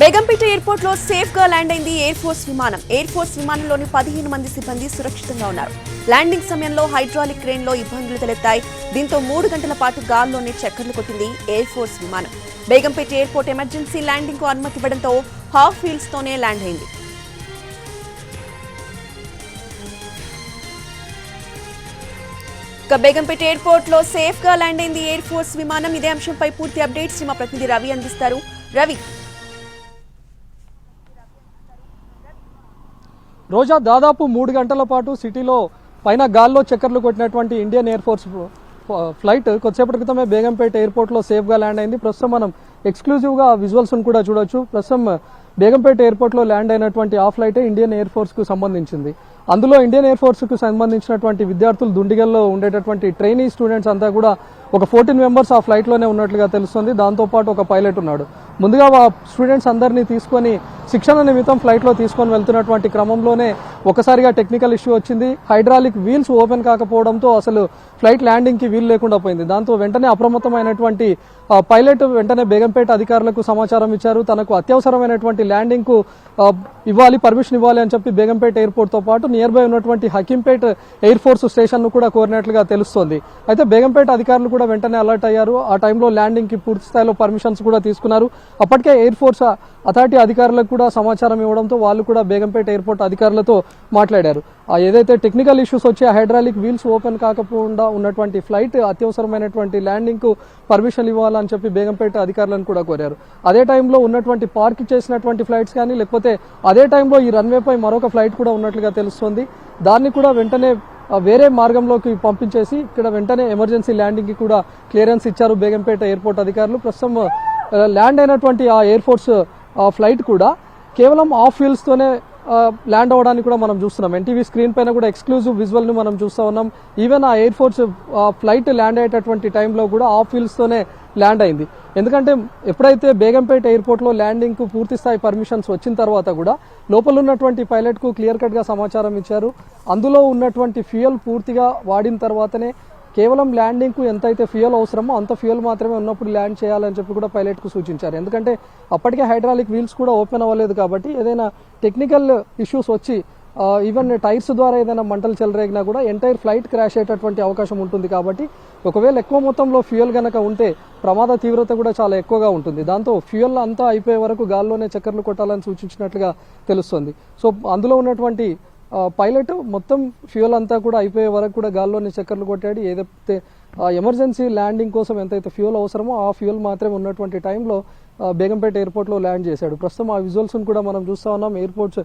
బేగంపేట ఎయిర్పోర్ట్లో సేఫ్గా ల్యాండ్ అయింది ఎయిర్ ఫోర్స్ విమానం. ఎయిర్ ఫోర్స్ విమానంలోని పదిహేను మంది సిబ్బంది సురక్షితంగా ఉన్నారు. ల్యాండింగ్ సమయంలో హైడ్రాలిక్ క్రేన్లో ఇబ్బందులు తలెత్తాయి. దీంతో మూడు గంటల పాటు గాల్లోనే చక్కర్లు కొట్టింది ఎయిర్ ఫోర్స్ విమానం. బేగంపేట ఎయిర్పోర్ట్ ఎమర్జెన్సీ ల్యాండింగ్కు అనుమతి ఇవ్వడంతో హాఫ్ వీల్స్ తోనే ల్యాండ్ అయింది బేగంపేట ఎయిర్పోర్ట్లో సేఫ్గా ల్యాండ్ అయింది ఎయిర్ ఫోర్స్ విమానం. ఇదే అంశంపై పూర్తి అప్డేట్స్ మా ప్రతినిధి రవి అందిస్తారు. రవి రోజా దాదాపు మూడు గంటల పాటు సిటీలో పైన గాల్లో చక్కర్లు కొట్టినటువంటి ఇండియన్ ఎయిర్ ఫోర్స్ ఫ్లైట్ కొద్దిసేపటి క్రితమే బేగంపేట ఎయిర్పోర్ట్లో సేఫ్గా ల్యాండ్ అయింది. ప్రస్తుతం మనం ఎక్స్క్లూజివ్గా విజువల్స్ను కూడా చూడొచ్చు. ప్రస్తుతం బేగంపేట ఎయిర్పోర్ట్లో ల్యాండ్ అయినటువంటి ఆ ఫ్లైట్ ఇండియన్ ఎయిర్ ఫోర్స్కు సంబంధించింది. అందులో ఇండియన్ ఎయిర్ ఫోర్స్కు సంబంధించినటువంటి విద్యార్థులు దుండిగల్లో ఉండేటటువంటి ట్రైనీ స్టూడెంట్స్ అంతా కూడా ఒక ఫోర్టీన్ మెంబర్స్ ఆ ఫ్లైట్లోనే ఉన్నట్లుగా తెలుస్తుంది. దాంతోపాటు ఒక పైలట్ ఉన్నాడు. ముందుగా ఆ స్టూడెంట్స్ అందరినీ తీసుకొని శిక్షణ నిమిత్తం ఫ్లైట్లో తీసుకొని వెళ్తున్నటువంటి క్రమంలోనే ఒకసారిగా టెక్నికల్ ఇష్యూ వచ్చింది. హైడ్రాలిక్ వీల్స్ ఓపెన్ కాకపోవడంతో అసలు ఫ్లైట్ ల్యాండింగ్కి వీలు లేకుండా పోయింది. దాంతో వెంటనే అప్రమత్తమైనటువంటి పైలట్ వెంటనే బేగంపేట అధికారులకు సమాచారం ఇచ్చారు. తనకు అత్యవసరమైనటువంటి ల్యాండింగ్కు ఇవ్వాలి పర్మిషన్ ఇవ్వాలి అని చెప్పి బేగంపేట ఎయిర్పోర్ట్తో పాటు నియర్ బై ఉన్నటువంటి హకీంపేట్ ఎయిర్ ఫోర్స్ స్టేషన్ను కూడా కోరినట్లుగా తెలుస్తోంది. అయితే బేగంపేట అధికారులు కూడా వెంటనే అలర్ట్ అయ్యారు. ఆ టైంలో ల్యాండింగ్కి పూర్తి స్థాయిలో పర్మిషన్స్ కూడా తీసుకున్నారు. అప్పటికే ఎయిర్ ఫోర్స్ అథారిటీ అధికారులకు కూడా సమాచారం ఇవ్వడంతో వాళ్ళు కూడా బేగంపేట ఎయిర్పోర్ట్ అధికారులతో మాట్లాడారు. ఏదైతే టెక్నికల్ ఇష్యూస్ వచ్చి హైడ్రాలిక్ వీల్స్ ఓపెన్ కాకపోకుండా ఉన్నటువంటి ఫ్లైట్ అత్యవసరమైనటువంటి ల్యాండింగ్కు పర్మిషన్ ఇవ్వాలని చెప్పి బేగంపేట అధికారులను కూడా కోరారు. అదే టైంలో ఉన్నటువంటి పార్క్ చేసినటువంటి ఫ్లైట్స్ కానీ లేకపోతే అదే టైంలో ఈ రన్వేపై మరొక ఫ్లైట్ కూడా ఉన్నట్లుగా తెలుస్తోంది. దాన్ని కూడా వెంటనే వేరే మార్గంలోకి పంపించేసి ఇక్కడ వెంటనే ఎమర్జెన్సీ ల్యాండింగ్కి కూడా క్లియరెన్స్ ఇచ్చారు బేగంపేట ఎయిర్పోర్ట్ అధికారులు. ప్రస్తుతం ల్యాండ్ అయినటువంటి ఆ ఎయిర్ ఫోర్స్ ఆ ఫ్లైట్ కూడా కేవలం ఆఫ్ వీల్స్తోనే ల్యాండ్ అవ్వడానికి కూడా మనం చూస్తున్నాం. ఎన్టీవీ స్క్రీన్ పైన కూడా ఎక్స్క్లూజివ్ విజువల్ని మనం చూస్తూ ఉన్నాం. ఈవెన్ ఆ ఎయిర్ ఫోర్స్ ఫ్లైట్ ల్యాండ్ అయ్యేటటువంటి టైంలో కూడా ఆఫ్ వీల్స్తోనే ల్యాండ్ అయింది. ఎందుకంటే ఎప్పుడైతే బేగంపేట ఎయిర్పోర్ట్లో ల్యాండింగ్కు పూర్తి స్థాయి పర్మిషన్స్ వచ్చిన తర్వాత కూడా లోపల ఉన్నటువంటి పైలట్కు క్లియర్ కట్గా సమాచారం ఇచ్చారు. అందులో ఉన్నటువంటి ఫ్యూయల్ పూర్తిగా వాడిన తర్వాతనే కేవలం ల్యాండింగ్కు ఎంతైతే ఫ్యూయల్ అవసరమో అంత ఫ్యూయల్ మాత్రమే ఉన్నప్పుడు ల్యాండ్ చేయాలని చెప్పి కూడా పైలట్కు సూచించారు. ఎందుకంటే అప్పటికే హైడ్రాలిక్ వీల్స్ కూడా ఓపెన్ అవ్వలేదు కాబట్టి ఏదైనా టెక్నికల్ ఇష్యూస్ వచ్చి ఈవెన్ టైర్స్ ద్వారా ఏదైనా మంటలు చెలరేగినా కూడా ఎంటైర్ ఫ్లైట్ క్రాష్ అయ్యేటటువంటి అవకాశం ఉంటుంది కాబట్టి ఒకవేళ ఎక్కువ మొత్తంలో ఫ్యూయల్ కనుక ఉంటే ప్రమాద తీవ్రత కూడా చాలా ఎక్కువగా ఉంటుంది. దాంతో ఫ్యూయల్ అంతా అయిపోయే వరకు గాల్లోనే చక్కర్లు కొట్టాలని సూచించినట్లుగా తెలుస్తుంది. సో అందులో ఉన్నటువంటి పైలట్ మొత్తం ఫ్యూయల్ అంతా కూడా అయిపోయే వరకు కూడా గాల్లోనే చక్కర్లు కొట్టాడు. ఏదైతే ఎమర్జెన్సీ ల్యాండింగ్ కోసం ఎంతైతే ఫ్యూయల్ అవసరమో ఆ ఫ్యూయల్ మాత్రమే ఉన్నటువంటి టైంలో బేగంపేట ఎయిర్పోర్ట్లో ల్యాండ్ చేశాడు. ప్రస్తుతం ఆ విజువల్స్ను కూడా మనం చూస్తా ఉన్నాం. ఎయిర్పోర్ట్స్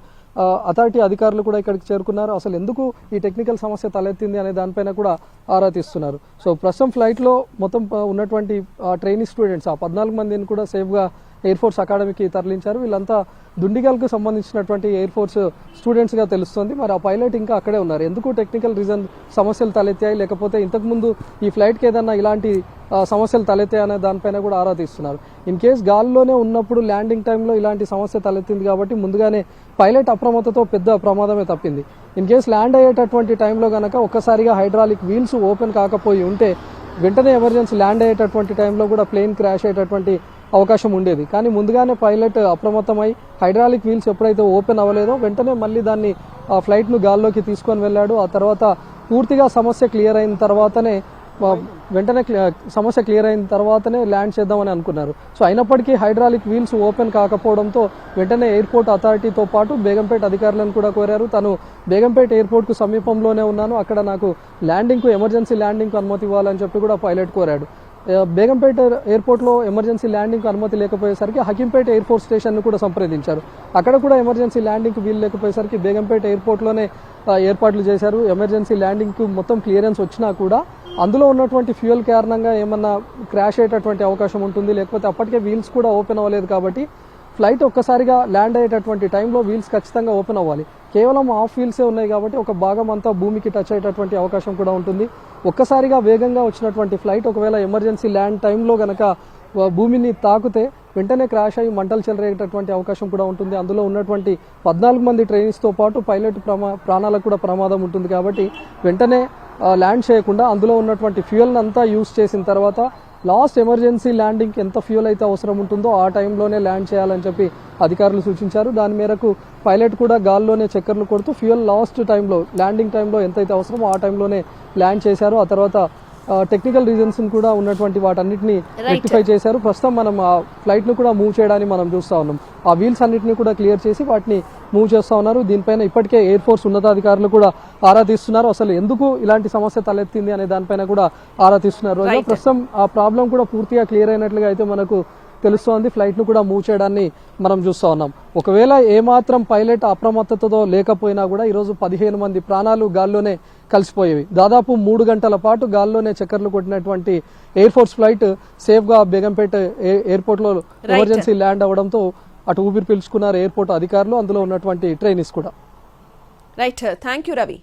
అథారిటీ అధికారులు కూడా ఇక్కడికి చేరుకున్నారు. అసలు ఎందుకు ఈ టెక్నికల్ సమస్య తలెత్తింది అనే దానిపైన కూడా ఆరా తీస్తున్నారు. సో ప్రస్తుతం ఫ్లైట్లో మొత్తం ఉన్నటువంటి ట్రైనింగ్ స్టూడెంట్స్ ఆ పద్నాలుగు మందిని కూడా సేఫ్గా ఎయిర్ ఫోర్స్ అకాడమీకి తరలించారు. వీళ్ళంతా దుండిగల్కు సంబంధించినటువంటి ఎయిర్ ఫోర్స్ స్టూడెంట్స్గా తెలుస్తుంది. మరి ఆ పైలట్ ఇంకా అక్కడే ఉన్నారు. ఎందుకు టెక్నికల్ రీజన్ సమస్యలు తలెత్తాయి? లేకపోతే ఇంతకుముందు ఈ ఫ్లైట్కి ఏదన్నా ఇలాంటి సమస్యలు తలెత్తాయి అనే దానిపైన కూడా ఆరా తీస్తున్నారు. ఇన్ కేస్ గాల్లోనే ఉన్నప్పుడు ల్యాండింగ్ టైంలో ఇలాంటి సమస్య తలెత్తింది కాబట్టి ముందుగానే పైలట్ అప్రమత్తతో పెద్ద ప్రమాదమే తప్పింది. ఇన్ కేస్ ల్యాండ్ అయ్యేటటువంటి టైంలో కనుక ఒక్కసారిగా హైడ్రాలిక్ వీల్స్ ఓపెన్ కాకపోయి ఉంటే వెంటనే ఎమర్జెన్సీ ల్యాండ్ అయ్యేటటువంటి టైంలో కూడా ప్లేన్ క్రాష్ అయ్యేటటువంటి అవకాశం ఉండేది. కానీ ముందుగానే పైలట్ అప్రమత్తమై హైడ్రాలిక్ వీల్స్ ఎప్పుడైతే ఓపెన్ అవ్వలేదో వెంటనే మళ్ళీ దాన్ని ఆ ఫ్లైట్ను గాల్లోకి తీసుకొని వెళ్ళాడు. ఆ తర్వాత పూర్తిగా సమస్య క్లియర్ అయిన తర్వాతనే వెంటనే సమస్య క్లియర్ అయిన తర్వాతనే ల్యాండ్ చేద్దామని అనుకున్నారు. సో అయినప్పటికీ హైడ్రాలిక్ వీల్స్ ఓపెన్ కాకపోవడంతో వెంటనే ఎయిర్పోర్ట్ అథారిటీతో పాటు బేగంపేట అధికారులను కూడా కోరారు. తను బేగంపేట ఎయిర్పోర్ట్కు సమీపంలోనే ఉన్నాను. అక్కడ నాకు ల్యాండింగ్కు ఎమర్జెన్సీ ల్యాండింగ్కు అనుమతి ఇవ్వాలని చెప్పి కూడా పైలట్ కోరాడు. బేగంపేట ఎయిర్పోర్ట్లో ఎమర్జెన్సీ ల్యాండింగ్ అనుమతి లేకపోయేసరికి హకీంపేట ఎయిర్పోర్ట్ స్టేషన్ను కూడా సంప్రదించారు. అక్కడ కూడా ఎమర్జెన్సీ ల్యాండింగ్కు వీలు లేకపోయేసరికి బేగంపేట ఎయిర్పోర్ట్లోనే ఏర్పాట్లు చేశారు. ఎమర్జెన్సీ ల్యాండింగ్కు మొత్తం క్లియరెన్స్ వచ్చినా కూడా అందులో ఉన్నటువంటి ఫ్యూయల్ కారణంగా ఏమన్నా క్రాష్ అయ్యేటటువంటి అవకాశం ఉంటుంది. లేకపోతే అప్పటికే వీల్స్ కూడా ఓపెన్ అవ్వలేదు కాబట్టి ఫ్లైట్ ఒక్కసారిగా ల్యాండ్ అయ్యేటటువంటి టైంలో వీల్స్ ఖచ్చితంగా ఓపెన్ అవ్వాలి. కేవలం ఆఫ్ వీల్సే ఉన్నాయి కాబట్టి ఒక భాగం అంతా భూమికి టచ్ అయ్యేటటువంటి అవకాశం కూడా ఉంటుంది. ఒక్కసారిగా వేగంగా వచ్చినటువంటి ఫ్లైట్ ఒకవేళ ఎమర్జెన్సీ ల్యాండ్ టైంలో గనక భూమిని తాకితే వెంటనే క్రాష్ అయ్యి మంటలు చెలరేటటువంటి అవకాశం కూడా ఉంటుంది. అందులో ఉన్నటువంటి పద్నాలుగు మంది ట్రైనీస్తో పాటు పైలట్ ప్రమా ప్రాణాలకు కూడా ప్రమాదం ఉంటుంది కాబట్టి వెంటనే ల్యాండ్ చేయకుండా అందులో ఉన్నటువంటి ఫ్యూయల్ని అంతా యూస్ చేసిన తర్వాత లాస్ట్ ఎమర్జెన్సీ ల్యాండింగ్కి ఎంత ఫ్యూల్ అయితే అవసరం ఉంటుందో ఆ టైంలోనే ల్యాండ్ చేయాలని చెప్పి అధికారులు సూచించారు. దాని మేరకు పైలట్ కూడా గాల్లోనే చక్కర్లు కొడుతూ ఫ్యూయల్ లాస్ట్ టైంలో ల్యాండింగ్ టైంలో ఎంతైతే అవసరమో ఆ టైంలోనే ల్యాండ్ చేశారు. ఆ తర్వాత టెక్నికల్ రీజన్స్ కూడా ఉన్నటువంటి వాటన్నిటిని రెక్టిఫై చేశారు. ప్రస్తుతం మనం ఆ ఫ్లైట్ను కూడా మూవ్ చేయడానికి మనం చూస్తా ఉన్నాం. ఆ వీల్స్ అన్నిటిని కూడా క్లియర్ చేసి వాటిని మూవ్ చేస్తా ఉన్నారు. దీనిపైన ఇప్పటికే ఎయిర్ ఫోర్స్ ఉన్నతాధికారులు కూడా ఆరా తీస్తున్నారు. అసలు ఎందుకు ఇలాంటి సమస్య తలెత్తింది అనే దానిపైన కూడా ఆరా తీస్తున్నారు. ప్రస్తుతం ఆ ప్రాబ్లం కూడా పూర్తిగా క్లియర్ అయినట్లుగా అయితే మనకు తెలుస్తోంది. ఫ్లైట్ను కూడా మూవ్ చేయడాన్ని మనం చూస్తా ఉన్నాం. ఒకవేళ ఏమాత్రం పైలట్ అప్రమత్తతతో లేకపోయినా కూడా ఈరోజు పదిహేను మంది ప్రాణాలు గాల్లోనే కలిసిపోయేవి. దాదాపు మూడు గంటల పాటు గాల్లోనే చక్కర్లు కొట్టినటువంటి ఎయిర్ ఫోర్స్ ఫ్లైట్ సేఫ్గా బేగంపేట ఏ- ఎయిర్పోర్ట్లో ఎమర్జెన్సీ ల్యాండ్ అవడంతో అటు ఊపిరి పీల్చుకున్నారు ఎయిర్పోర్ట్ అధికారులు. అందులో ఉన్నటువంటి ట్రైనీస్ కూడా. Right thank you Ravi